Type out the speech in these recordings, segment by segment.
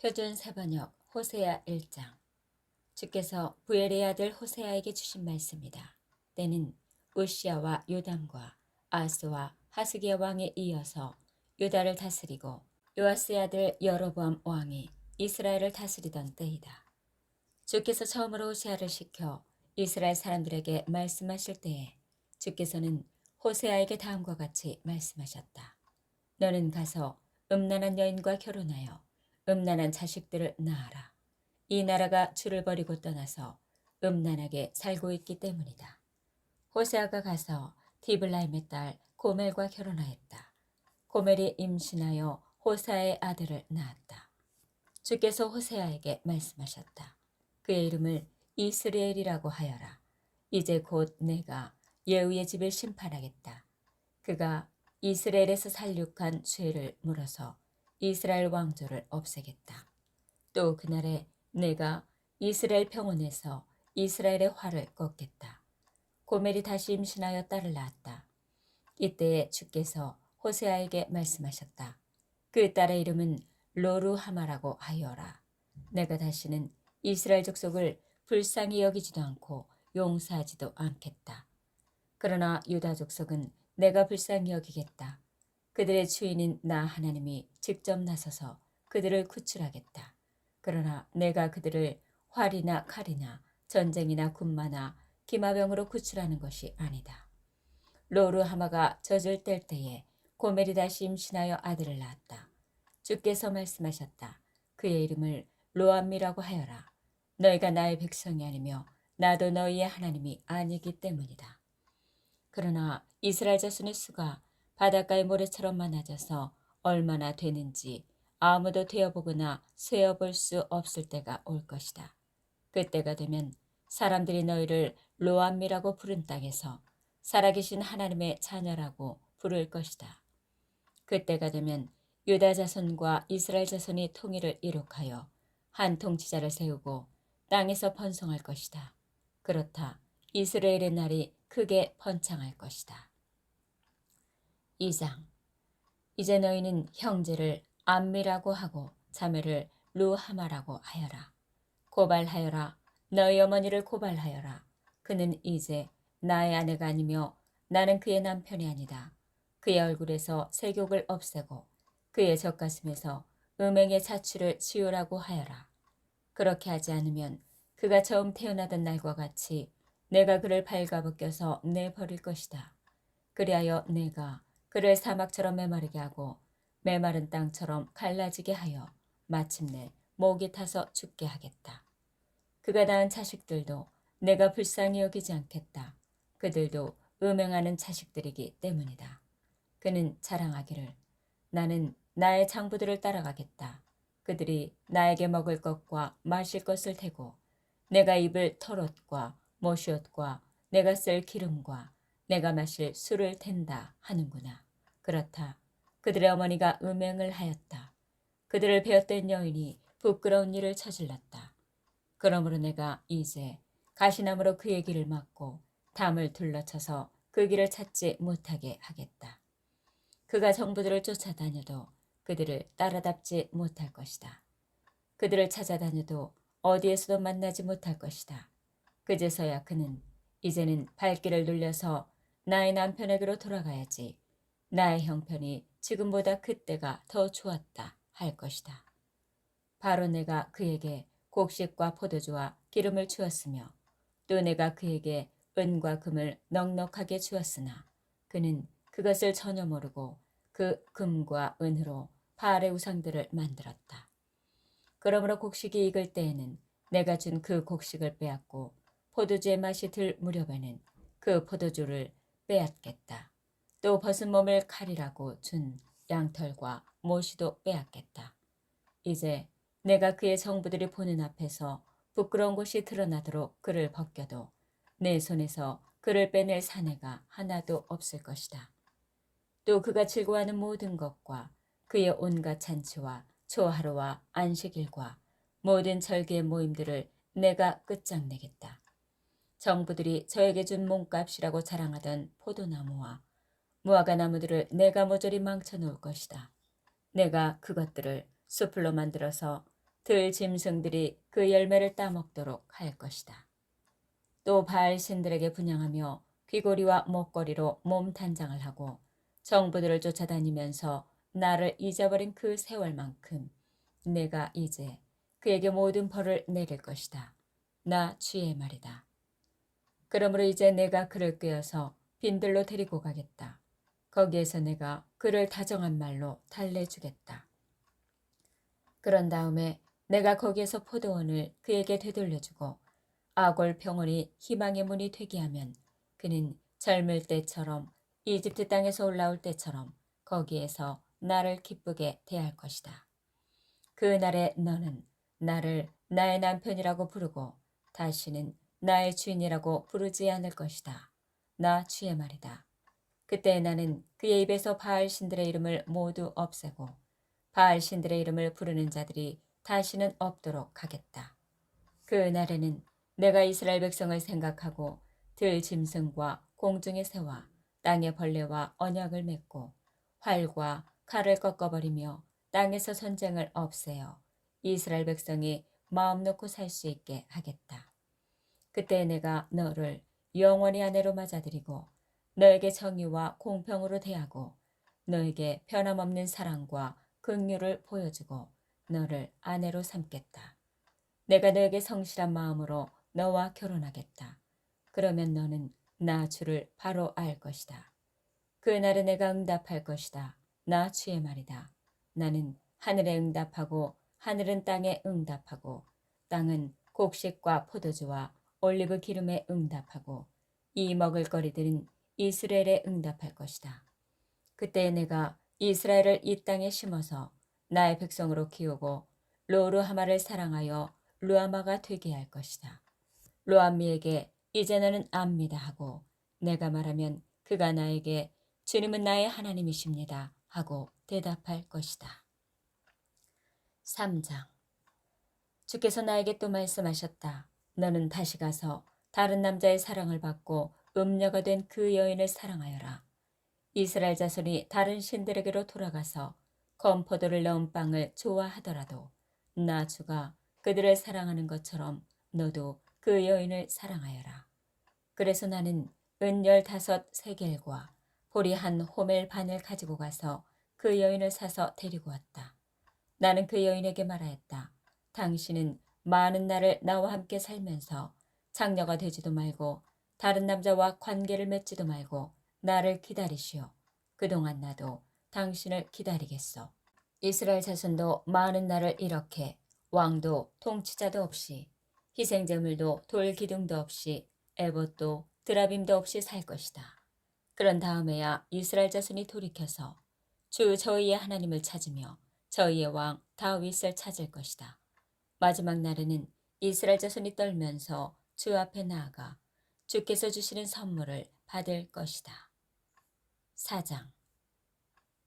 표준 사번역 호세아 1장 주께서 부엘의 아들 호세아에게 주신 말씀이다. 때는 우시아와 요담과 아스와 하스기야 왕에 이어서 유다를 다스리고 요아스의 아들 여로보암 왕이 이스라엘을 다스리던 때이다. 주께서 처음으로 호세아를 시켜 이스라엘 사람들에게 말씀하실 때에 주께서는 호세아에게 다음과 같이 말씀하셨다. 너는 가서 음란한 여인과 결혼하여 음란한 자식들을 낳아라. 이 나라가 주를 버리고 떠나서 음란하게 살고 있기 때문이다. 호세아가 가서 디블라임의 딸 고멜과 결혼하였다. 고멜이 임신하여 호세아의 아들을 낳았다. 주께서 호세아에게 말씀하셨다. 그의 이름을 이스라엘이라고 하여라. 이제 곧 내가 예후의 집을 심판하겠다. 그가 이스라엘에서 살육한 죄를 물어서 이스라엘 왕조를 없애겠다. 또 그날에 내가 이스라엘 평원에서 이스라엘의 활을 꺾겠다. 고멜이 다시 임신하여 딸을 낳았다. 이때에 주께서 호세아에게 말씀하셨다. 그 딸의 이름은 로루하마라고 하여라. 내가 다시는 이스라엘 족속을 불쌍히 여기지도 않고 용서하지도 않겠다. 그러나 유다 족속은 내가 불쌍히 여기겠다. 그들의 주인인 나 하나님이 직접 나서서 그들을 구출하겠다. 그러나 내가 그들을 활이나 칼이나 전쟁이나 군마나 기마병으로 구출하는 것이 아니다. 로르하마가 젖을 뗄 때에 고멜이 다시 임신하여 아들을 낳았다. 주께서 말씀하셨다. 그의 이름을 로암미라고 하여라. 너희가 나의 백성이 아니며 나도 너희의 하나님이 아니기 때문이다. 그러나 이스라엘 자손의 수가 바닷가의 모래처럼 많아져서 얼마나 되는지 아무도 되어보거나 세어볼 수 없을 때가 올 것이다. 그때가 되면 사람들이 너희를 로암미라고 부른 땅에서 살아계신 하나님의 자녀라고 부를 것이다. 그때가 되면 유다 자손과 이스라엘 자손이 통일을 이룩하여 한 통치자를 세우고 땅에서 번성할 것이다. 그렇다. 이스라엘의 날이 크게 번창할 것이다. 2장 이제 너희는 형제를 암미라고 하고 자매를 루하마라고 하여라. 고발하여라. 너희 어머니를 고발하여라. 그는 이제 나의 아내가 아니며 나는 그의 남편이 아니다. 그의 얼굴에서 세욕을 없애고 그의 젖가슴에서 음행의 자취를 지우라고 하여라. 그렇게 하지 않으면 그가 처음 태어나던 날과 같이 내가 그를 발가벗겨서 내버릴 것이다. 그리하여 내가 그를 사막처럼 메마르게 하고 메마른 땅처럼 갈라지게 하여 마침내 목이 타서 죽게 하겠다. 그가 낳은 자식들도 내가 불쌍히 여기지 않겠다. 그들도 음행하는 자식들이기 때문이다. 그는 자랑하기를 나는 나의 장부들을 따라가겠다. 그들이 나에게 먹을 것과 마실 것을 대고 내가 입을 털옷과 모시옷과 내가 쓸 기름과 내가 마실 술을 텐다 하는구나. 그렇다. 그들의 어머니가 음행을 하였다. 그들을 베었던 여인이 부끄러운 일을 저질렀다. 그러므로 내가 이제 가시나무로 그의 길을 막고 담을 둘러쳐서 그 길을 찾지 못하게 하겠다. 그가 정부들을 쫓아다녀도 그들을 따라잡지 못할 것이다. 그들을 찾아다녀도 어디에서도 만나지 못할 것이다. 그제서야 그는 이제는 발길을 눌려서 나의 남편에게로 돌아가야지. 나의 형편이 지금보다 그때가 더 좋았다 할 것이다. 바로 내가 그에게 곡식과 포도주와 기름을 주었으며 또 내가 그에게 은과 금을 넉넉하게 주었으나 그는 그것을 전혀 모르고 그 금과 은으로 바알의 우상들을 만들었다. 그러므로 곡식이 익을 때에는 내가 준 그 곡식을 빼앗고 포도주의 맛이 들 무렵에는 그 포도주를 빼앗겠다. 또 벗은 몸을 칼이라고 준 양털과 모시도 빼앗겠다. 이제 내가 그의 정부들이 보는 앞에서 부끄러운 것이 드러나도록 그를 벗겨도 내 손에서 그를 빼낼 사내가 하나도 없을 것이다. 또 그가 즐거워하는 모든 것과 그의 온갖 잔치와 초하루와 안식일과 모든 절기의 모임들을 내가 끝장내겠다. 정부들이 저에게 준 몸값이라고 자랑하던 포도나무와 무화과 나무들을 내가 모조리 망쳐놓을 것이다. 내가 그것들을 숲을로 만들어서 들 짐승들이 그 열매를 따먹도록 할 것이다. 또 바알 신들에게 분양하며 귀고리와 목걸이로 몸 단장을 하고 정부들을 쫓아다니면서 나를 잊어버린 그 세월만큼 내가 이제 그에게 모든 벌을 내릴 것이다. 나 주의 말이다. 그러므로 이제 내가 그를 꿰어서 빈들로 데리고 가겠다. 거기에서 내가 그를 다정한 말로 달래주겠다. 그런 다음에 내가 거기에서 포도원을 그에게 되돌려주고 아골 평원이 희망의 문이 되게 하면 그는 젊을 때처럼 이집트 땅에서 올라올 때처럼 거기에서 나를 기쁘게 대할 것이다. 그날에 너는 나를 나의 남편이라고 부르고 다시는 나의 주인이라고 부르지 않을 것이다. 나 주의 말이다. 그때 나는 그의 입에서 바알 신들의 이름을 모두 없애고 바알 신들의 이름을 부르는 자들이 다시는 없도록 하겠다. 그 날에는 내가 이스라엘 백성을 생각하고 들 짐승과 공중의 새와 땅의 벌레와 언약을 맺고 활과 칼을 꺾어버리며 땅에서 전쟁을 없애어 이스라엘 백성이 마음 놓고 살 수 있게 하겠다. 그때 내가 너를 영원히 아내로 맞아들이고 너에게 정의와 공평으로 대하고 너에게 변함없는 사랑과 긍휼을 보여주고 너를 아내로 삼겠다. 내가 너에게 성실한 마음으로 너와 결혼하겠다. 그러면 너는 나 주를 바로 알 것이다. 그날에 내가 응답할 것이다. 나 주의 말이다. 나는 하늘에 응답하고 하늘은 땅에 응답하고 땅은 곡식과 포도주와 올리브 기름에 응답하고 이 먹을거리들은 이스라엘에 응답할 것이다. 그때 내가 이스라엘을 이 땅에 심어서 나의 백성으로 키우고 로르하마를 사랑하여 루아마가 되게 할 것이다. 로암미에게 이제 너는 압니다 하고 내가 말하면 그가 나에게 주님은 나의 하나님이십니다 하고 대답할 것이다. 3장 주께서 나에게 또 말씀하셨다. 너는 다시 가서 다른 남자의 사랑을 받고 음녀가 된 그 여인을 사랑하여라. 이스라엘 자손이 다른 신들에게로 돌아가서 건포도를 넣은 빵을 좋아하더라도 나 주가 그들을 사랑하는 것처럼 너도 그 여인을 사랑하여라. 그래서 나는 은 열다섯 세겔과 보리 한 호멜 반을 가지고 가서 그 여인을 사서 데리고 왔다. 나는 그 여인에게 말하였다. 당신은 많은 날을 나와 함께 살면서 장녀가 되지도 말고 다른 남자와 관계를 맺지도 말고 나를 기다리시오. 그동안 나도 당신을 기다리겠소. 이스라엘 자손도 많은 날을 이렇게 왕도 통치자도 없이 희생제물도 돌 기둥도 없이 에봇도 드라빔도 없이 살 것이다. 그런 다음에야 이스라엘 자손이 돌이켜서 주 저희의 하나님을 찾으며 저희의 왕 다윗을 찾을 것이다. 마지막 날에는 이스라엘 자손이 떨면서 주 앞에 나아가 주께서 주시는 선물을 받을 것이다. 4장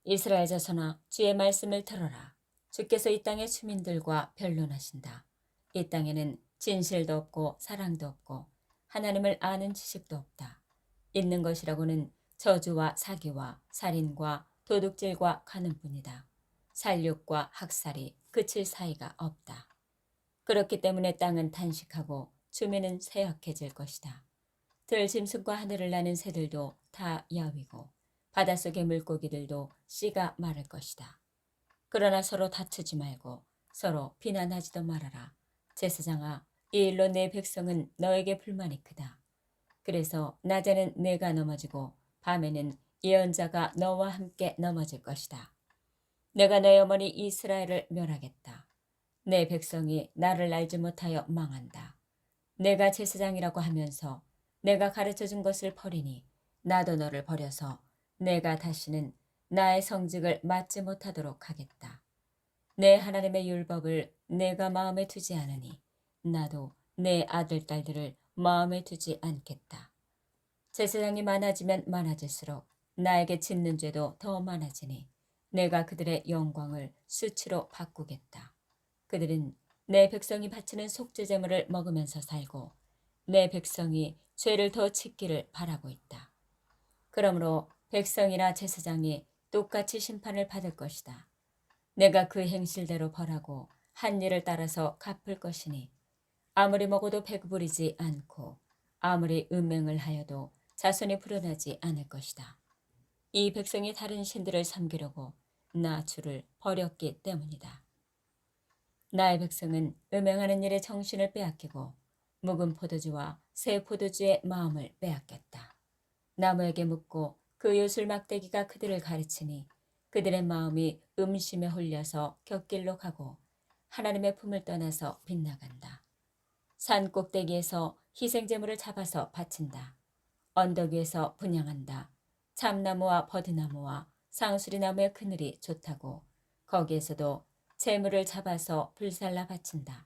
이스라엘 자손아 주의 말씀을 들어라. 주께서 이 땅의 주민들과 변론하신다. 이 땅에는 진실도 없고 사랑도 없고 하나님을 아는 지식도 없다. 있는 것이라고는 저주와 사기와 살인과 도둑질과 가는뿐이다. 살육과 학살이 그칠 사이가 없다. 그렇기 때문에 땅은 탄식하고 주민은 쇠약해질 것이다. 들 짐승과 하늘을 나는 새들도 다 야위고 바닷속의 물고기들도 씨가 마를 것이다. 그러나 서로 다투지 말고 서로 비난하지도 말아라. 제사장아, 이 일로 내 백성은 너에게 불만이 크다. 그래서 낮에는 내가 넘어지고 밤에는 예언자가 너와 함께 넘어질 것이다. 내가 내 어머니 이스라엘을 멸하겠다. 내 백성이 나를 알지 못하여 망한다. 내가 제사장이라고 하면서 내가 가르쳐 준 것을 버리니 나도 너를 버려서 내가 다시는 나의 성직을 맡지 못하도록 하겠다. 내 하나님의 율법을 내가 마음에 두지 않으니 나도 내 아들, 딸들을 마음에 두지 않겠다. 제사장이 많아지면 많아질수록 나에게 짓는 죄도 더 많아지니 내가 그들의 영광을 수치로 바꾸겠다. 그들은 내 백성이 바치는 속죄제물을 먹으면서 살고 내 백성이 죄를 더 짓기를 바라고 있다. 그러므로 백성이나 제사장이 똑같이 심판을 받을 것이다. 내가 그 행실대로 벌하고 한 일을 따라서 갚을 것이니 아무리 먹어도 배부르지 않고 아무리 음행을 하여도 자손이 불어나지 않을 것이다. 이 백성이 다른 신들을 섬기려고 나 주를 버렸기 때문이다. 나의 백성은 음행하는 일에 정신을 빼앗기고 묵은 포도주와 새 포도주의 마음을 빼앗겼다. 나무에게 묻고 그 요술 막대기가 그들을 가르치니 그들의 마음이 음심에 홀려서 곁길로 가고 하나님의 품을 떠나서 빗나간다. 산 꼭대기에서 희생제물을 잡아서 바친다. 언덕 위에서 분양한다. 참나무와 버드나무와 상수리나무의 그늘이 좋다고 거기에서도 재물을 잡아서 불살라 바친다.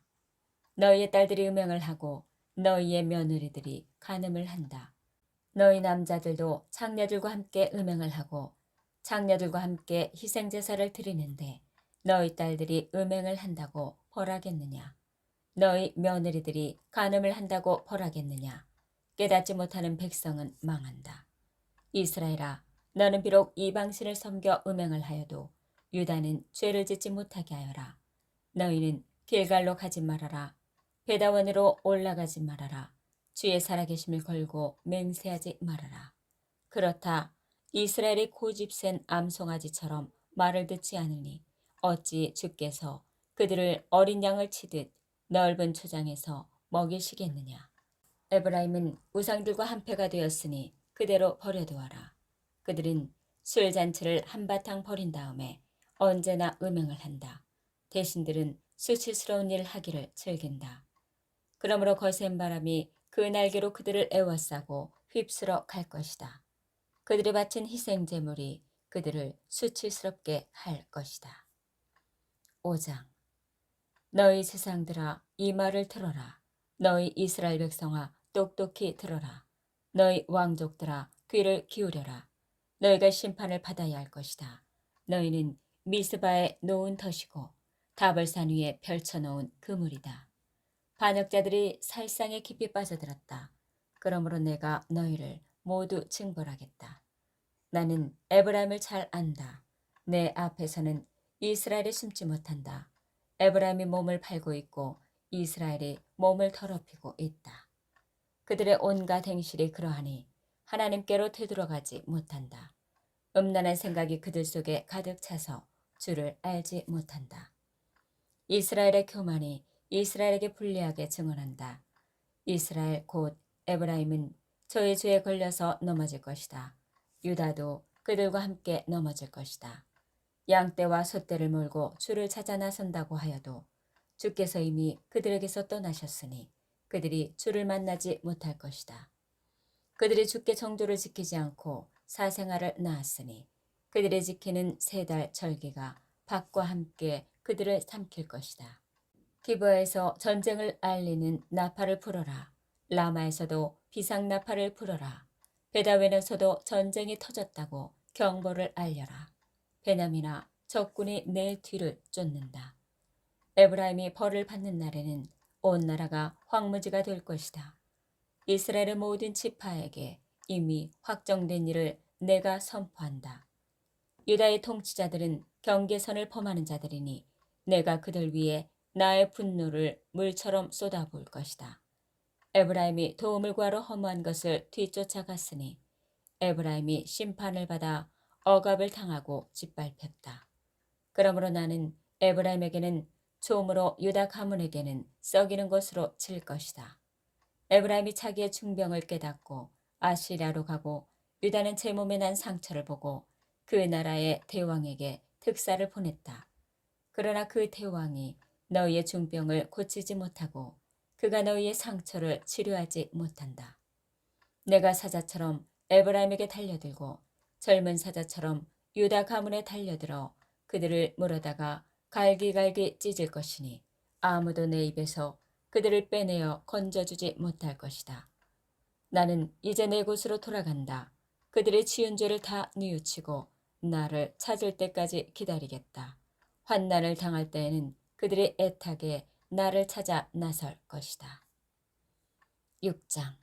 너희의 딸들이 음행을 하고 너희의 며느리들이 간음을 한다. 너희 남자들도 장녀들과 함께 음행을 하고 장녀들과 함께 희생제사를 드리는데 너희 딸들이 음행을 한다고 벌하겠느냐? 너희 며느리들이 간음을 한다고 벌하겠느냐? 깨닫지 못하는 백성은 망한다. 이스라엘아, 너는 비록 이방신을 섬겨 음행을 하여도 유다는 죄를 짓지 못하게 하여라. 너희는 길갈로 가지 말아라. 베다원으로 올라가지 말아라. 주의 살아계심을 걸고 맹세하지 말아라. 그렇다. 이스라엘이 고집센 암송아지처럼 말을 듣지 않으니 어찌 주께서 그들을 어린 양을 치듯 넓은 초장에서 먹이시겠느냐. 에브라임은 우상들과 한패가 되었으니 그대로 버려두어라. 그들은 술잔치를 한바탕 버린 다음에 언제나 음행을 한다. 대신들은 수치스러운 일을 하기를 즐긴다. 그러므로 거센 바람이 그 날개로 그들을 애워싸고 휩쓸어 갈 것이다. 그들이 바친 희생 제물이 그들을 수치스럽게 할 것이다. 5장 너희 세상들아 이 말을 들어라. 너희 이스라엘 백성아 똑똑히 들어라. 너희 왕족들아 귀를 기울여라. 너희가 심판을 받아야 할 것이다. 너희는 미스바에 놓은 덫이고 다벌산 위에 펼쳐놓은 그물이다. 반역자들이 살상에 깊이 빠져들었다. 그러므로 내가 너희를 모두 징벌하겠다. 나는 에브라임을 잘 안다. 내 앞에서는 이스라엘이 숨지 못한다. 에브라임이 몸을 팔고 있고 이스라엘이 몸을 더럽히고 있다. 그들의 온갖 행실이 그러하니 하나님께로 되돌아가지 못한다. 음란한 생각이 그들 속에 가득 차서 주를 알지 못한다. 이스라엘의 교만이 이스라엘에게 불리하게 증언한다. 이스라엘 곧 에브라임은 저의 죄에 걸려서 넘어질 것이다. 유다도 그들과 함께 넘어질 것이다. 양떼와 소떼를 몰고 주를 찾아 나선다고 하여도 주께서 이미 그들에게서 떠나셨으니 그들이 주를 만나지 못할 것이다. 그들이 주께 정조를 지키지 않고 사생활을 낳았으니 그들의 지키는 세 달 절기가 밥과 함께 그들을 삼킬 것이다. 기브에서 전쟁을 알리는 나팔을 불어라. 라마에서도 비상 나팔을 불어라. 베다웬에서도 전쟁이 터졌다고 경보를 알려라. 베남이나 적군이 내 뒤를 쫓는다. 에브라임이 벌을 받는 날에는 온 나라가 황무지가 될 것이다. 이스라엘의 모든 지파에게 이미 확정된 일을 내가 선포한다. 유다의 통치자들은 경계선을 범하는 자들이니 내가 그들 위에 나의 분노를 물처럼 쏟아부을 것이다. 에브라임이 도움을 구하러 허무한 것을 뒤쫓아갔으니 에브라임이 심판을 받아 억압을 당하고 짓밟혔다. 그러므로 나는 에브라임에게는 조음으로 유다 가문에게는 썩이는 것으로 칠 것이다. 에브라임이 자기의 중병을 깨닫고 아시리아로 가고 유다는 제 몸에 난 상처를 보고 그 나라의 대왕에게 특사를 보냈다. 그러나 그 대왕이 너희의 중병을 고치지 못하고 그가 너희의 상처를 치료하지 못한다. 내가 사자처럼 에브라임에게 달려들고 젊은 사자처럼 유다 가문에 달려들어 그들을 물어다가 갈기갈기 찢을 것이니 아무도 내 입에서 그들을 빼내어 건져주지 못할 것이다. 나는 이제 내 곳으로 돌아간다. 그들의 지은 죄를 다 뉘우치고 나를 찾을 때까지 기다리겠다. 환난을 당할 때에는 그들의 애타게 나를 찾아 나설 것이다. 6장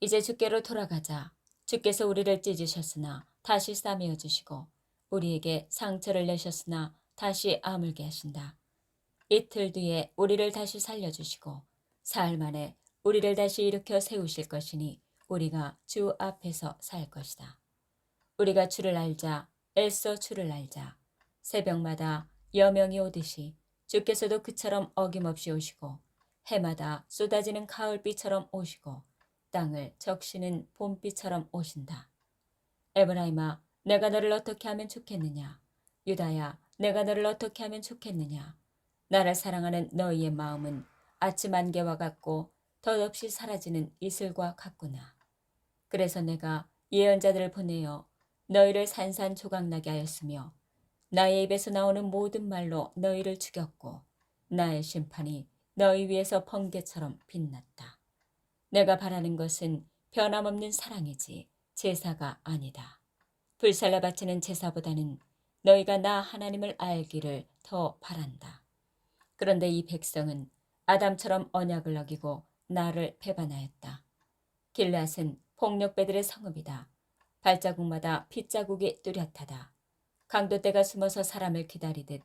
이제 주께로 돌아가자. 주께서 우리를 찢으셨으나 다시 싸매어 주시고 우리에게 상처를 내셨으나 다시 아물게 하신다. 이틀 뒤에 우리를 다시 살려주시고 사흘 만에 우리를 다시 일으켜 세우실 것이니 우리가 주 앞에서 살 것이다. 우리가 주를 알자 애써 주를 알자 새벽마다 여명이 오듯이 주께서도 그처럼 어김없이 오시고 해마다 쏟아지는 가을비처럼 오시고 땅을 적시는 봄비처럼 오신다. 에브라임아 내가 너를 어떻게 하면 좋겠느냐 유다야 내가 너를 어떻게 하면 좋겠느냐 나를 사랑하는 너희의 마음은 아침 안개와 같고 덧없이 사라지는 이슬과 같구나. 그래서 내가 예언자들을 보내어 너희를 산산조각나게 하였으며 나의 입에서 나오는 모든 말로 너희를 죽였고 나의 심판이 너희 위에서 번개처럼 빛났다. 내가 바라는 것은 변함없는 사랑이지 제사가 아니다. 불살라 바치는 제사보다는 너희가 나 하나님을 알기를 더 바란다. 그런데 이 백성은 아담처럼 언약을 어기고 나를 배반하였다. 길앗은 폭력배들의 성읍이다. 발자국마다 핏자국이 뚜렷하다. 강도떼가 숨어서 사람을 기다리듯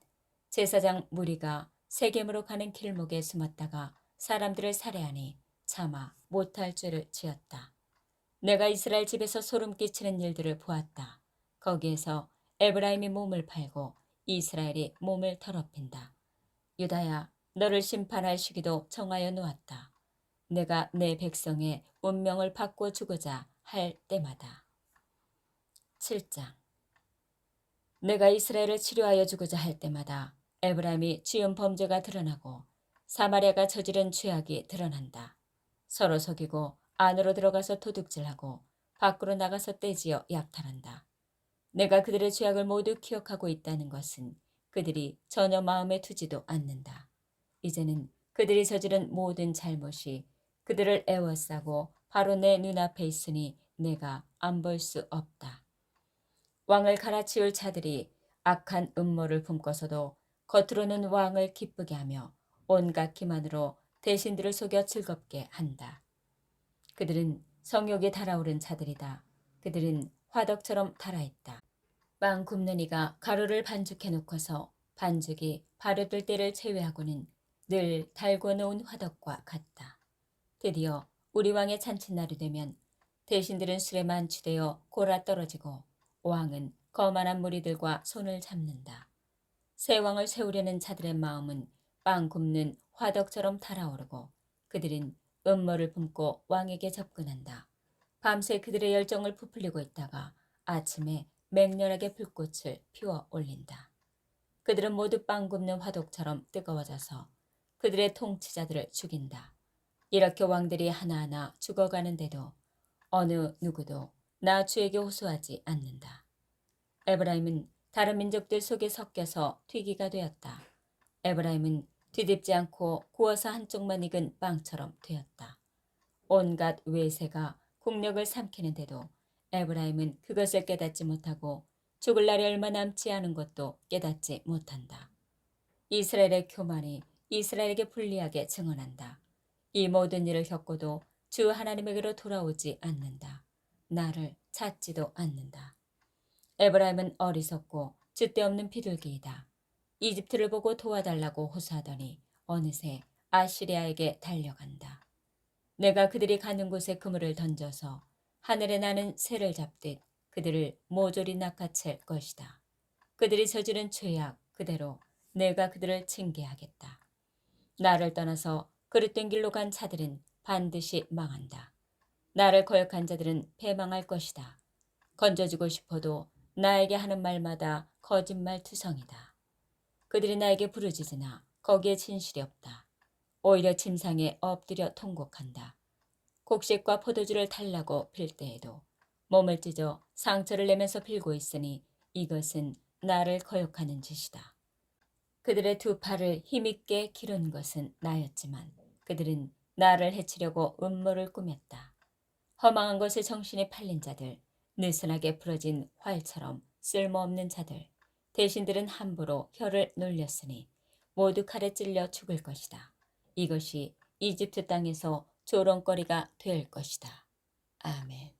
제사장 무리가 세겜으로 가는 길목에 숨었다가 사람들을 살해하니 차마 못할 죄를 지었다. 내가 이스라엘 집에서 소름 끼치는 일들을 보았다. 거기에서 에브라임이 몸을 팔고 이스라엘이 몸을 더럽힌다. 유다야, 너를 심판할 시기도 정하여 놓았다. 내가 내 백성의 운명을 바꿔 주고자 할 때마다. 7장 내가 이스라엘을 치료하여 주고자 할 때마다 에브라임이 지은 범죄가 드러나고 사마리아가 저지른 죄악이 드러난다. 서로 속이고 안으로 들어가서 도둑질하고 밖으로 나가서 떼지어 약탈한다. 내가 그들의 죄악을 모두 기억하고 있다는 것은 그들이 전혀 마음에 두지도 않는다. 이제는 그들이 저지른 모든 잘못이 그들을 애워싸고 바로 내 눈앞에 있으니 내가 안 볼 수 없다. 왕을 갈아치울 자들이 악한 음모를 품고서도 겉으로는 왕을 기쁘게 하며 온갖 기만으로 대신들을 속여 즐겁게 한다. 그들은 성욕이 달아오른 자들이다. 그들은 화덕처럼 달아있다. 빵 굽는 이가 가루를 반죽해 놓고서 반죽이 발효될 때를 제외하고는 늘 달궈 놓은 화덕과 같다. 드디어 우리 왕의 잔칫날이 되면 대신들은 술에 만 취되어 골아 떨어지고 왕은 거만한 무리들과 손을 잡는다. 새 왕을 세우려는 자들의 마음은 빵 굽는 화덕처럼 달아오르고 그들은 음모를 품고 왕에게 접근한다. 밤새 그들의 열정을 부풀리고 있다가 아침에 맹렬하게 불꽃을 피워 올린다. 그들은 모두 빵 굽는 화독처럼 뜨거워져서 그들의 통치자들을 죽인다. 이렇게 왕들이 하나하나 죽어가는데도 어느 누구도 나 주에게 호소하지 않는다. 에브라임은 다른 민족들 속에 섞여서 튀기가 되었다. 에브라임은 뒤집지 않고 구워서 한쪽만 익은 빵처럼 되었다. 온갖 외세가 국력을 삼키는데도 에브라임은 그것을 깨닫지 못하고 죽을 날이 얼마 남지 않은 것도 깨닫지 못한다. 이스라엘의 교만이 이스라엘에게 불리하게 증언한다. 이 모든 일을 겪고도 주 하나님에게로 돌아오지 않는다. 나를 찾지도 않는다. 에브라임은 어리석고 줏대없는 비둘기이다. 이집트를 보고 도와달라고 호소하더니 어느새 아시리아에게 달려간다. 내가 그들이 가는 곳에 그물을 던져서 하늘에 나는 새를 잡듯 그들을 모조리 낚아챌 것이다. 그들이 저지른 죄악 그대로 내가 그들을 징계하겠다. 나를 떠나서 그릇된 길로 간 자들은 반드시 망한다. 나를 거역한 자들은 패망할 것이다. 건져주고 싶어도 나에게 하는 말마다 거짓말 투성이다. 그들이 나에게 부르짖으나 거기에 진실이 없다. 오히려 침상에 엎드려 통곡한다. 곡식과 포도주를 달라고 빌 때에도 몸을 찢어 상처를 내면서 빌고 있으니 이것은 나를 거역하는 짓이다. 그들의 두 팔을 힘있게 기른 것은 나였지만 그들은 나를 해치려고 음모를 꾸몄다. 허망한 것에 정신이 팔린 자들, 느슨하게 부러진 활처럼 쓸모없는 자들, 대신들은 함부로 혀를 놀렸으니 모두 칼에 찔려 죽을 것이다. 이것이 이집트 땅에서 조롱거리가 될 것이다. 아멘.